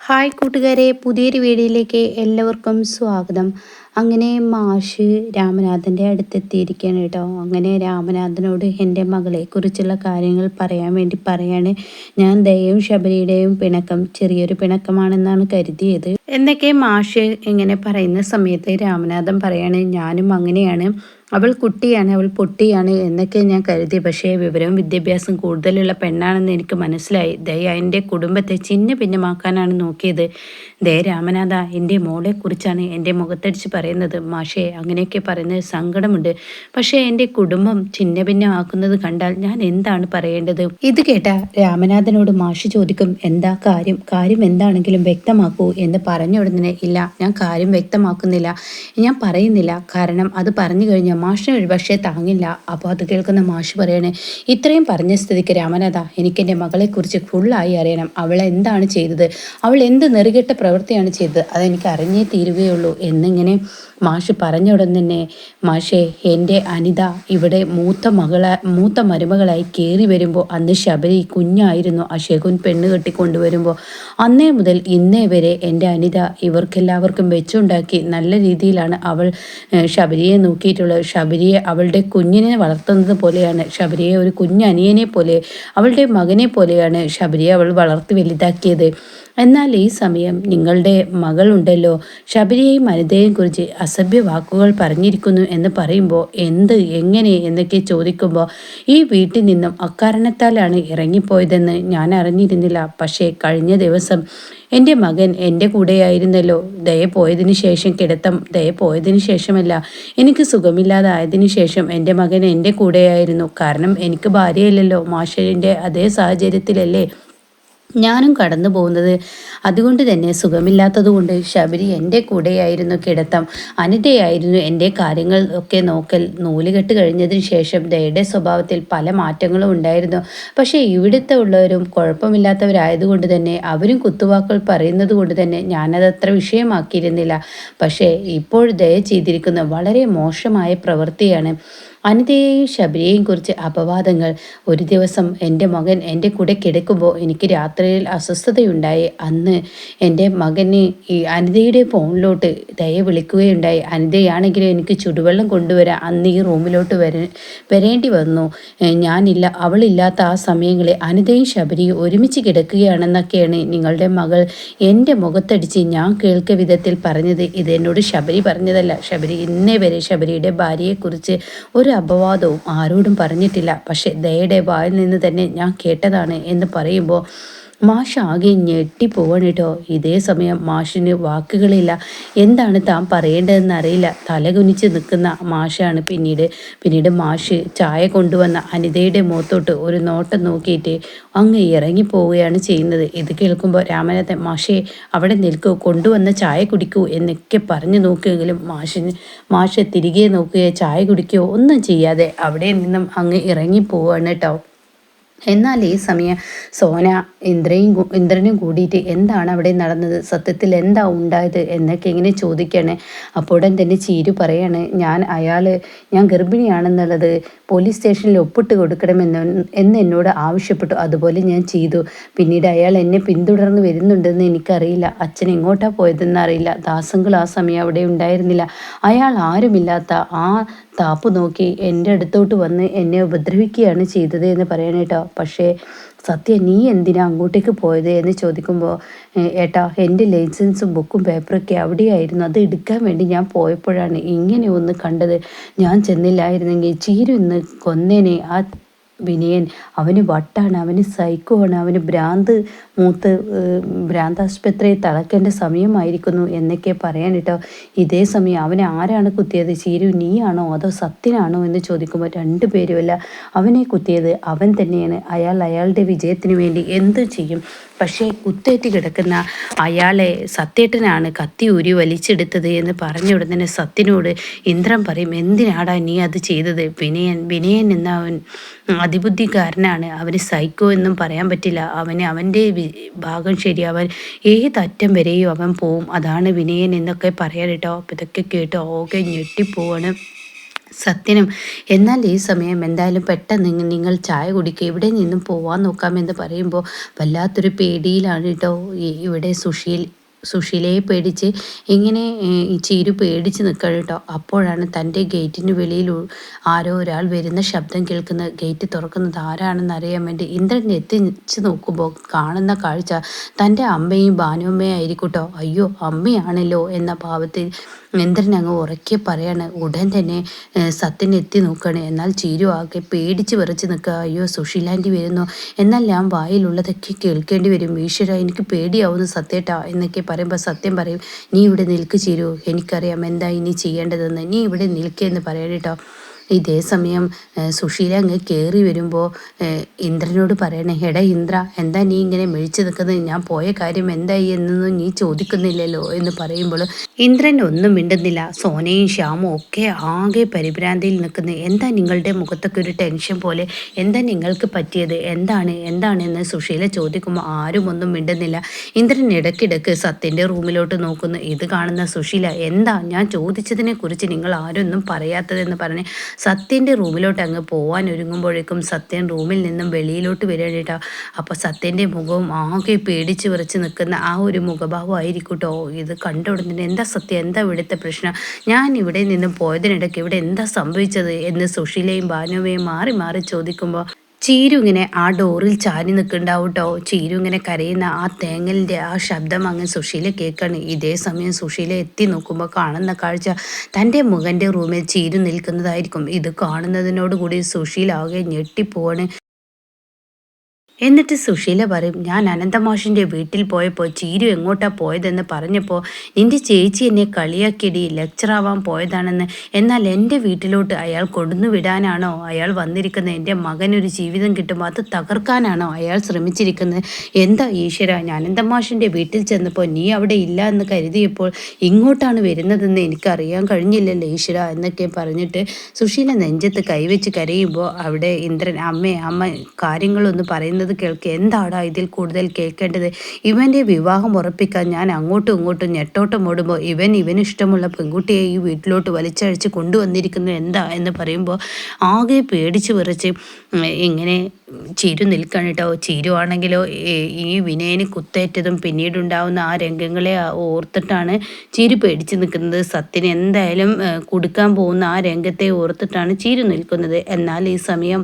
Hi കൂട്ടുകാരെ പുതിയൊരു വീഡിയോയിലേക്ക് എല്ലാവർക്കും സ്വാഗതം. അങ്ങനെ മാഷ് രാമനാഥന്റെ അടുത്തെത്തിയിരിക്കുകയാണ് കേട്ടോ. അങ്ങനെ രാമനാഥനോട് എന്റെ മകളെക്കുറിച്ചുള്ള കാര്യങ്ങൾ പറയാൻ വേണ്ടി പറയാണ്. ഞാൻ ദയവും ശബരിയുടെയും പിണക്കം ചെറിയൊരു പിണക്കമാണെന്നാണ് കരുതിയത്. എന്നൊക്കെ മാഷ് ഇങ്ങനെ പറയുന്ന സമയത്ത് രാമനാഥൻ പറയാണ് ഞാനും അങ്ങനെയാണ്. അവൾ കുട്ടിയാണ് അവൾ പൊട്ടിയാണ് എന്നൊക്കെ ഞാൻ കരുതി. പക്ഷേ വിവരവും വിദ്യാഭ്യാസം കൂടുതലുള്ള പെണ്ണാണെന്ന് എനിക്ക് മനസ്സിലായി. ദയ എന്റെ കുടുംബത്തെ ചിന്ന ഭിന്നമാക്കാനാണ് നോക്കിയത്. ദയ രാമനാഥ എന്റെ മോളെക്കുറിച്ചാണ് എന്റെ മുഖത്തടിച്ച് പറയുന്നത്. മാഷേ അങ്ങനെയൊക്കെ പറയുന്നത് സങ്കടമുണ്ട്. പക്ഷേ എന്റെ കുടുംബം ചിന്ന ഭിന്നമാക്കുന്നത് കണ്ടാൽ ഞാൻ എന്താണ് പറയേണ്ടത്? ഇത് കേട്ട രാമനാഥനോട് മാഷ് ചോദിക്കും എന്താ കാര്യം? കാര്യം എന്താണെങ്കിലും വ്യക്തമാക്കൂ എന്ന് പറഞ്ഞ ഉടനെ ഇല്ല ഞാൻ കാര്യം വ്യക്തമാക്കുന്നില്ല. ഞാൻ പറയുന്നില്ല. കാരണം അത് പറഞ്ഞു കഴിഞ്ഞാൽ ഒരു പക്ഷേ താങ്ങില്ല. അപ്പോൾ അത് കേൾക്കുന്ന മാഷ് പറയണേ ഇത്രയും പറഞ്ഞ സ്ഥിതിക്ക് രാമനാഥ എനിക്കെന്റെ മകളെക്കുറിച്ച് ഫുള്ളായി അറിയണം. അവൾ എന്താണ് ചെയ്തത്? അവൾ എന്ത് നെറുകെട്ട പ്രവൃത്തിയാണ് ചെയ്തത്? അതെനിക്ക് അറിഞ്ഞേ തീരുകയുള്ളൂ എന്നിങ്ങനെ മാഷ് പറഞ്ഞ ഉടൻ തന്നെ മാഷേ എന്റെ അനിത ഇവിടെ മൂത്ത മകള മൂത്ത മരുമകളായി കയറി വരുമ്പോൾ അന്ന് ശബരി കുഞ്ഞായിരുന്നു. അശേഖുൻ പെണ്ണ് കെട്ടിക്കൊണ്ടുവരുമ്പോൾ അന്നേ മുതൽ ഇന്നേ വരെ എന്റെ അനിത ഇവർക്കെല്ലാവർക്കും വെച്ചുണ്ടാക്കി നല്ല രീതിയിലാണ് അവൾ ശബരിയെ നോക്കിയിട്ടുള്ളത്. ശബരിയെ അവളുടെ കുഞ്ഞിനെ വളർത്തുന്നത് പോലെയാണ്. ശബരിയെ ഒരു കുഞ്ഞനിയനെ പോലെ അവളുടെ മകനെ പോലെയാണ് ശബരിയെ അവൾ വളർത്തി വലുതാക്കിയത്. എന്നാൽ ഈ സമയം നിങ്ങളുടെ മകളുണ്ടല്ലോ. ശബരിയെയും അനിതയെയും കുറിച്ച് അസഭ്യ വാക്കുകൾ പറഞ്ഞിരിക്കുന്നു എന്ന് പറയുമ്പോൾ എന്ത് എങ്ങനെ എന്നൊക്കെ ചോദിക്കുമ്പോൾ ഈ വീട്ടിൽ നിന്നും അക്കാരണത്താലാണ് ഇറങ്ങിപ്പോയതെന്ന് ഞാൻ അറിഞ്ഞിരുന്നില്ല. പക്ഷേ കഴിഞ്ഞ ദിവസം എന്റെ മകൻ എന്റെ കൂടെയായിരുന്നല്ലോ. ദയ പോയതിനു ശേഷം കിടത്തം ദയ പോയതിനു ശേഷമല്ല. എനിക്ക് സുഖമില്ലാതായതിനു ശേഷം എന്റെ മകൻ എന്റെ കൂടെയായിരുന്നു. കാരണം എനിക്ക് ഭാര്യയല്ലല്ലോ. മാഷലിന്റെ അതേ സാഹചര്യത്തിലല്ലേ ഞാനും കടന്നു പോകുന്നത്. അതുകൊണ്ട് തന്നെ സുഖമില്ലാത്തതുകൊണ്ട് ശബരി എന്റെ കൂടെയായിരുന്നു കിടത്തം. അനിതയായിരുന്നു എന്റെ കാര്യങ്ങൾ ഒക്കെ നോക്കൽ. നൂലുകെട്ട് കഴിഞ്ഞതിന് ശേഷം ദയുടെ സ്വഭാവത്തിൽ പല മാറ്റങ്ങളും ഉണ്ടായിരുന്നു. പക്ഷേ ഇവിടുത്തെ ഉള്ളവരും കുഴപ്പമില്ലാത്തവരായതുകൊണ്ട് തന്നെ അവരും കുത്തുവാക്കുകൾ പറയുന്നത് കൊണ്ട് തന്നെ ഞാനതത്ര വിഷയമാക്കിയിരുന്നില്ല. പക്ഷേ ഇപ്പോൾ ദയ ചെയ്തിരിക്കുന്ന വളരെ മോശമായ പ്രവൃത്തിയാണ്. അനിതയെയും ശബരിയെയും കുറിച്ച് അപവാദങ്ങൾ. ഒരു ദിവസം എന്റെ മകൻ എന്റെ കൂടെ കിടക്കുമ്പോൾ എനിക്ക് രാത്രിയിൽ അസ്വസ്ഥതയുണ്ടായി. അന്ന് എന്റെ മകന് ഈ അനിതയുടെ ഫോണിലോട്ട് ദയ വിളിക്കുകയുണ്ടായി. അനിതയാണെങ്കിലും എനിക്ക് ചുടുവെള്ളം കൊണ്ടുവരാൻ അന്ന് ഈ റൂമിലോട്ട് വര വരേണ്ടി വന്നു. ഞാനില്ല അവളില്ലാത്ത ആ സമയങ്ങളിൽ അനിതയും ശബരിയും ഒരുമിച്ച് കിടക്കുകയാണെന്നൊക്കെയാണ് നിങ്ങളുടെ മകൾ എന്റെ മുഖത്തടിച്ച് ഞാൻ കേൾക്ക വിധത്തിൽ പറഞ്ഞത്. ഇത് എന്നോട് ശബരി പറഞ്ഞതല്ല. ശബരി ഇന്നേ വരെ ശബരിയുടെ ഭാര്യയെക്കുറിച്ച് ഒരു ഒരു അപവാദവും ആരോടും പറഞ്ഞിട്ടില്ല. പക്ഷെ ദയയുടെ വായിൽ നിന്ന് തന്നെ ഞാൻ കേട്ടതാണ് എന്ന് പറയുമ്പോൾ മാഷ് ആകെ ഞെട്ടിപ്പോവാണ് കേട്ടോ. ഇതേ സമയം മാഷിന് വാക്കുകളില്ല. എന്താണ് താൻ പറയേണ്ടതെന്ന് അറിയില്ല. തലകുനിച്ച് നിൽക്കുന്ന മാഷാണ് പിന്നീട്. പിന്നീട് മാഷ് ചായ കൊണ്ടുവന്ന അനിതയുടെ മുഖത്തോട്ട് ഒരു നോട്ടം നോക്കിയിട്ട് അങ്ങ് ഇറങ്ങിപ്പോവുകയാണ് ചെയ്യുന്നത്. ഇത് കേൾക്കുമ്പോൾ രാമനാഥൻ മാഷെ അവിടെ നിൽക്കൂ. കൊണ്ടുവന്ന ചായ കുടിക്കൂ എന്നൊക്കെ പറഞ്ഞു നോക്കിയെങ്കിലും മാഷിന് മാഷ് തിരികെ നോക്കുകയോ ചായ കുടിക്കുകയോ ഒന്നും ചെയ്യാതെ അവിടെ നിന്നും അങ്ങ് ഇറങ്ങിപ്പോവാണ് കേട്ടോ. എന്നാൽ ഈ സമയം സോന ഇന്ദ്രയും ഇന്ദ്രനും കൂടിയിട്ട് എന്താണ് അവിടെ നടന്നത്? സത്യത്തിൽ എന്താ ഉണ്ടായത്? എന്നൊക്കെ ഇങ്ങനെ ചോദിക്കുകയാണ് അപ്പോടൻ തന്നെ ചീരു പറയാണ് ഞാൻ അയാൾ ഞാൻ ഗർഭിണിയാണെന്നുള്ളത് പോലീസ് സ്റ്റേഷനിൽ ഒപ്പിട്ട് കൊടുക്കണമെന്ന് എന്ന് എന്നോട് ആവശ്യപ്പെട്ടു. അതുപോലെ ഞാൻ ചെയ്തു. പിന്നീട് അയാൾ എന്നെ പിന്തുടർന്ന് വരുന്നുണ്ടെന്ന് എനിക്കറിയില്ല. അച്ഛൻ എങ്ങോട്ടാണ് പോയതെന്ന് അറിയില്ല ദാസങ്ങൾ ആ സമയം അവിടെ ഉണ്ടായിരുന്നില്ല. അയാൾ ആരുമില്ലാത്ത ആ താപ്പ് നോക്കി എന്റെ അടുത്തോട്ട് വന്ന് എന്നെ ഉപദ്രവിക്കുകയാണ് ചെയ്തത് എന്ന് പറയാനേട്ടോ പക്ഷേ സത്യ നീ എന്തിനാ അങ്ങോട്ടേക്ക് പോയത് എന്ന് ചോദിക്കുമ്പോൾ ഏട്ടാ എന്റെ ലൈസൻസും ബുക്കും പേപ്പറൊക്കെ അവിടെയായിരുന്നു. അത് എടുക്കാൻ വേണ്ടി ഞാൻ പോയപ്പോഴാണ് ഇങ്ങനെ ഒന്ന് കണ്ടത്. ഞാൻ ചെന്നില്ലായിരുന്നെങ്കിൽ ചീരു ഇന്ന് കൊന്നേനെ. ആ വിനയൻ. അവന് വട്ടാണ് അവന് സൈക്കോ ആണ് അവന് ഭ്രാന്ത് മൂത്ത് ഭ്രാന്താശുപത്രിയെ തളക്കേണ്ട സമയമായിരിക്കുന്നു എന്നൊക്കെ പറയാൻ കേട്ടോ. ഇതേ സമയം അവനെ ആരാണ് കുത്തിയത്? ചീരു നീയാണോ അതോ സത്യനാണോ എന്ന് ചോദിക്കുമ്പോൾ രണ്ടു പേരുമല്ല. അവനെ കുത്തിയത് അവൻ തന്നെയാണ്. അയാൾ അയാളുടെ വിജയത്തിന് വേണ്ടി എന്ത് ചെയ്യും. പക്ഷേ കുത്തേറ്റ് കിടക്കുന്ന അയാളെ സത്യേട്ടനാണ് കത്തി ഉരി വലിച്ചെടുത്തത് എന്ന് പറഞ്ഞ ഉടനെ സത്യനോട് ഇന്ദ്രൻ പറയും എന്തിനാടാ നീ അത് ചെയ്തത്? വിനയൻ വിനയൻ എന്ന അവൻ അതിബുദ്ധിക്കാരനാണ്. അവന് സൈക്കോ എന്നും പറയാൻ പറ്റില്ല. അവന് അവന്റെ ഭാഗം ശരി. അവൻ ഏതറ്റം വരെയും അവൻ പോവും. അതാണ് വിനയൻ എന്നൊക്കെ പറയാൻ കേട്ടോ. അപ്പം ഇതൊക്കെ കേട്ടോ. ഓക്കെ ഞെട്ടിപ്പോവാണ്. സത്യനും. എന്നാൽ ഈ സമയം എന്തായാലും പെട്ടെന്ന് നിങ്ങൾ ചായ കുടിക്കുക ഇവിടെ നിന്നും പോവാൻ നോക്കാമെന്ന് പറയുമ്പോൾ വല്ലാത്തൊരു പേടിയിലാണ് കേട്ടോ ഇവിടെ സുശീൽ സുശീലയെ പേടിച്ച് ഇങ്ങനെ ചീരു പേടിച്ച് നിൽക്കണം കേട്ടോ അപ്പോഴാണ് തന്റെ ഗേറ്റിന് വെളിയിൽ ആരോ ഒരാൾ വരുന്ന ശബ്ദം കേൾക്കുന്നത് ഗേറ്റ് തുറക്കുന്നത് ആരാണെന്ന് അറിയാൻ വേണ്ടി ഇന്ദ്രൻ എത്തിച്ച് നോക്കുമ്പോൾ കാണുന്ന കാഴ്ച തന്റെ അമ്മയും ഭാനുമ്മയും ആയിരിക്കും കേട്ടോ അയ്യോ അമ്മയാണല്ലോ എന്ന ഭാവത്തിൽ ഇന്ദ്രൻ അങ്ങ് ഉറക്കെ പറയാണ്. ഉടൻ തന്നെ സത്യൻ എത്തി നോക്കുകയാണ് എന്നാൽ ചീരു ആകെ പേടിച്ച് വിറച്ച് നിൽക്കുക. അയ്യോ സുഷീലാന്റി വരുന്നു. എന്നാൽ ഞാൻ വായിലുള്ളതൊക്കെ കേൾക്കേണ്ടി വരും. ഈശ്വര എനിക്ക് പേടിയാവുന്നു സത്യേട്ടാ എന്നൊക്കെ പറയുമ്പോൾ സത്യം പറയും. നീ ഇവിടെ നിൽക്ക് ചീരു. എനിക്കറിയാം എന്താ ഇനി ചെയ്യേണ്ടതെന്ന്. നീ ഇവിടെ നിൽക്കുക പറയണം കേട്ടോ ഇതേ സമയം സുശീല അങ്ങ് കയറി വരുമ്പോൾ ഇന്ദ്രനോട് പറയണേ എടാ ഇന്ദ്ര എന്താ നീ ഇങ്ങനെ മെഴിച്ചു നിൽക്കുന്നത്? ഞാൻ പോയ കാര്യം എന്തായി എന്നൊന്നും നീ ചോദിക്കുന്നില്ലല്ലോ? എന്ന് പറയുമ്പോൾ ഇന്ദ്രൻ ഒന്നും മിണ്ടുന്നില്ല. സോനയും ശ്യാമും ഒക്കെ ആകെ പരിഭ്രാന്തിയിൽ നിൽക്കുന്നത് എന്താ നിങ്ങളുടെ മുഖത്തൊക്കെ ഒരു ടെൻഷൻ പോലെ? എന്താ നിങ്ങൾക്ക് പറ്റിയത്? എന്താണ്? എന്താണ്? എന്ന് സുശീല ചോദിക്കുമ്പോൾ ആരും ഒന്നും മിണ്ടുന്നില്ല. ഇന്ദ്രൻ ഇടയ്ക്കിടയ്ക്ക് സത്യന്റെ റൂമിലോട്ട് നോക്കുന്നു. ഇത് കാണുന്ന സുശീല എന്താ? ഞാൻ ചോദിച്ചതിനെ കുറിച്ച് നിങ്ങൾ ആരും ഒന്നും പറയാത്തതെന്ന് പറഞ്ഞ് സത്യന്റെ റൂമിലോട്ട് അങ്ങ് പോകാൻ ഒരുങ്ങുമ്പോഴേക്കും സത്യൻ റൂമിൽ നിന്നും വെളിയിലോട്ട് വരികയാണ് അപ്പോൾ സത്യന്റെ മുഖവും ആകെ പേടിച്ച് വിറച്ച് നിൽക്കുന്ന ആ ഒരു മുഖഭാവം ആയിരിക്കട്ടോ. ഇത് കണ്ട ഉടനെ എന്താ സത്യം? എന്താ ഇവിടുത്തെ പ്രശ്നം? ഞാൻ ഇവിടെ നിന്നും പോയതിനിടയ്ക്ക് ഇവിടെ എന്താ സംഭവിച്ചത്? എന്ന് സുശീലയും ഭാനുവയും മാറി മാറി ചോദിക്കുമ്പോൾ ചീരു ഇങ്ങനെ ആ ഡോറിൽ ചാരി നിൽക്കുന്നുണ്ടാവും കേട്ടോ ചീരു ഇങ്ങനെ കരയുന്ന ആ തേങ്ങലിന്റെ ആ ശബ്ദം അങ്ങ് സുശീല കേൾക്കാണ്. ഇതേ സമയം സുശീല എത്തി നോക്കുമ്പോൾ കാണുന്ന കാഴ്ച തന്റെ മുഖന്റെ റൂമിൽ ചീരു നിൽക്കുന്നതായിരിക്കും. ഇത് കാണുന്നതിനോടുകൂടി സുശീല ആകെ ഞെട്ടിപ്പോവാണ്. എന്നിട്ട് സുശീല പറയും ഞാൻ അനന്തമാഷിന്റെ വീട്ടിൽ പോയപ്പോൾ ചീരു എങ്ങോട്ടാ പോയതെന്ന് പറഞ്ഞപ്പോൾ നിന്റെ ചേച്ചി എന്നെ കളിയാക്കിയടി ലെക്ചറാവാൻ പോയതാണെന്ന്. എന്നാൽ എന്റെ വീട്ടിലോട്ട് അയാൾ കൊണ്ടുവിടാനാണോ വിടാനാണോ? അയാൾ വന്നിരിക്കുന്നത് എന്റെ മകനൊരു ജീവിതം കിട്ടുമ്പോൾ അത് തകർക്കാനാണോ അയാൾ ശ്രമിച്ചിരിക്കുന്നത്? എന്താ ഈശ്വര ഞാൻ അനന്തമാഷിന്റെ വീട്ടിൽ ചെന്നപ്പോൾ നീ അവിടെ ഇല്ല എന്ന് കരുതിയപ്പോൾ ഇങ്ങോട്ടാണ് വരുന്നതെന്ന് എനിക്കറിയാൻ കഴിഞ്ഞില്ലല്ലോ ഈശ്വര എന്നൊക്കെ പറഞ്ഞിട്ട് സുശീല നെഞ്ചത്ത് കൈവച്ച് കരയുമ്പോൾ അവിടെ ഇന്ദ്രൻ അമ്മ അമ്മ കാര്യങ്ങളൊന്ന് പറയുന്നത് പറയുന്നത് കേൾക്കുക എന്താടാ ഇതിൽ കൂടുതൽ കേൾക്കേണ്ടത്? ഇവന്റെ വിവാഹം ഉറപ്പിക്കാൻ ഞാൻ അങ്ങോട്ടും ഇങ്ങോട്ടും ഞെട്ടോട്ടം ഓടുമ്പോൾ ഇവൻ ഇവന് ഇഷ്ടമുള്ള പെൺകുട്ടിയെ ഈ വീട്ടിലോട്ട് വലിച്ചഴിച്ച് കൊണ്ടുവന്നിരിക്കുന്നു. എന്താ എന്ന് പറയുമ്പോൾ ആകെ പേടിച്ച് വിറച്ച് ഇങ്ങനെ ചിരു നിൽക്കണം കേട്ടോ. ചിരുവാണെങ്കിലോ ഈ വിനയന് കുത്തേറ്റതും പിന്നീടുണ്ടാവുന്ന ആ രംഗങ്ങളെ ഓർത്തിട്ടാണ് ചിരു പേടിച്ച് നിൽക്കുന്നത്. സത്യന് എന്തായാലും കൊടുക്കാൻ പോകുന്ന ആ രംഗത്തെ ഓർത്തിട്ടാണ് ചിരു നിൽക്കുന്നത്. എന്നാൽ ഈ സമയം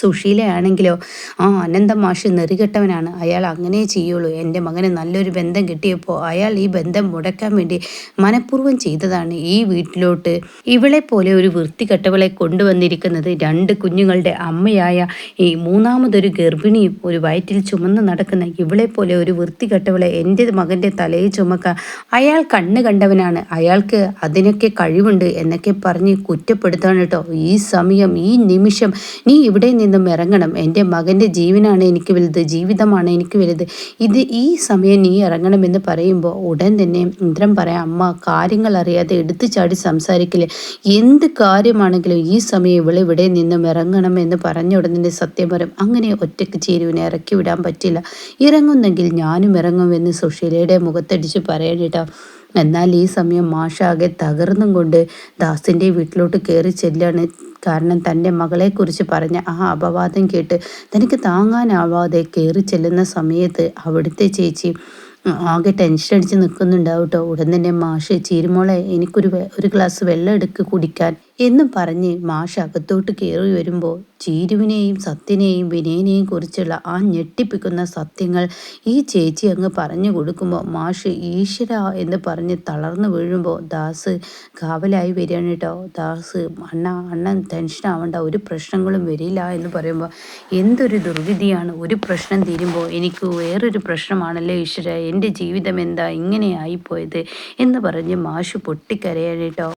സുശീലയാണെങ്കിലോ ആ അനന്ത മാഷ് നെറികെട്ടവനാണ്. അയാൾ അങ്ങനെ ചെയ്യുള്ളൂ. എന്റെ മകന് നല്ലൊരു ബന്ധം കിട്ടിയപ്പോൾ അയാൾ ഈ ബന്ധം മുടക്കാൻ വേണ്ടി മനഃപൂർവം ചെയ്തതാണ്. ഈ വീട്ടിലോട്ട് ഇവളെ പോലെ ഒരു വൃത്തികെട്ടവളെ കൊണ്ടുവന്നിരിക്കുന്നത് രണ്ട് കുഞ്ഞുങ്ങളുടെ അമ്മയായ ഈ മൂന്നാമതൊരു ഗർഭിണിയും ഒരു വയറ്റിൽ ചുമന്ന് നടക്കുന്ന ഇവളെ പോലെ ഒരു വൃത്തികെട്ടവളെ എന്റെ മകന്റെ തലയിൽ ചുമക്കാൻ അയാൾ കണ്ണ് കണ്ടവനാണ്. അയാൾക്ക് അതിനൊക്കെ കഴിവുണ്ട് എന്നൊക്കെ പറഞ്ഞ് കുറ്റപ്പെടുത്താണ് കേട്ടോ ഈ സമയം ഈ നിമിഷം നീ ഇവിടെ നിന്നും ഇറങ്ങണം. എന്റെ മകന്റെ ജീവനാണ് എനിക്ക് വലുത് ജീവിതമാണ് എനിക്ക് വലുത്. ഇത് ഈ സമയം നീ ഇറങ്ങണമെന്ന് പറയുമ്പോൾ ഉടൻ തന്നെ ഇന്ദ്രൻ പറയാം അമ്മ കാര്യങ്ങൾ അറിയാതെ എടുത്തു ചാടി സംസാരിക്കില്ല? എന്ത് കാര്യമാണെങ്കിലും ഈ സമയം ഇവൾ ഇവിടെ നിന്നും ഇറങ്ങണം എന്ന് പറഞ്ഞ ഉടനെ സത്യം പറയും അങ്ങനെ ഒറ്റയ്ക്ക് ചേരുവിനെ ഇറക്കി വിടാൻ പറ്റില്ല. ഇറങ്ങുന്നെങ്കിൽ ഞാനും ഇറങ്ങുമെന്ന് സുശീലയുടെ മുഖത്തടിച്ച് പറയണേട്ടോ എന്നാൽ ഈ സമയം മാഷാകെ തകർന്നും കൊണ്ട് ദാസിന്റെ വീട്ടിലോട്ട് കയറി ചെല്ലാണ്. കാരണം തന്റെ മകളെക്കുറിച്ച് പറഞ്ഞ ആ അപവാദം കേട്ട് തനിക്ക് താങ്ങാനാവാതെ കയറി ചെല്ലുന്ന സമയത്ത് അവിടുത്തെ ചേച്ചി ആകെ ടെൻഷൻ അടിച്ച് നിൽക്കുന്നുണ്ടാവും കേട്ടോ. ഉടൻ തന്നെ മാഷ് ചീരുമോളെ എനിക്കൊരു ഒരു ഗ്ലാസ് വെള്ളം എടുക്ക് കുടിക്കാൻ. എന്നും പറഞ്ഞ് മാഷ് അകത്തോട്ട് കയറി വരുമ്പോൾ ചീരുവിനെയും സത്യനെയും വിനയനെയും കുറിച്ചുള്ള ആ ഞെട്ടിപ്പിക്കുന്ന സത്യങ്ങൾ ഈ ചേച്ചി അങ്ങ് പറഞ്ഞു കൊടുക്കുമ്പോൾ മാഷ് ഈശ്വര എന്ന് പറഞ്ഞ് തളർന്നു വീഴുമ്പോൾ ദാസ് കാവലായി വരികയാണ് കേട്ടോ. ദാസ് അണ്ണ അണ്ണൻ ടെൻഷൻ ആവണ്ട ഒരു പ്രശ്നങ്ങളും വരില്ല എന്ന് പറയുമ്പോൾ എന്തൊരു ദുർവിധിയാണ്. ഒരു പ്രശ്നം തീരുമ്പോൾ എനിക്ക് വേറൊരു പ്രശ്നമാണല്ലോ ഈശ്വര? എന്റെ ജീവിതം എന്താ ഇങ്ങനെ ആയിപ്പോയത്? എന്ന് പറഞ്ഞ് മാഷ് പൊട്ടിക്കരയാണ് കേട്ടോ.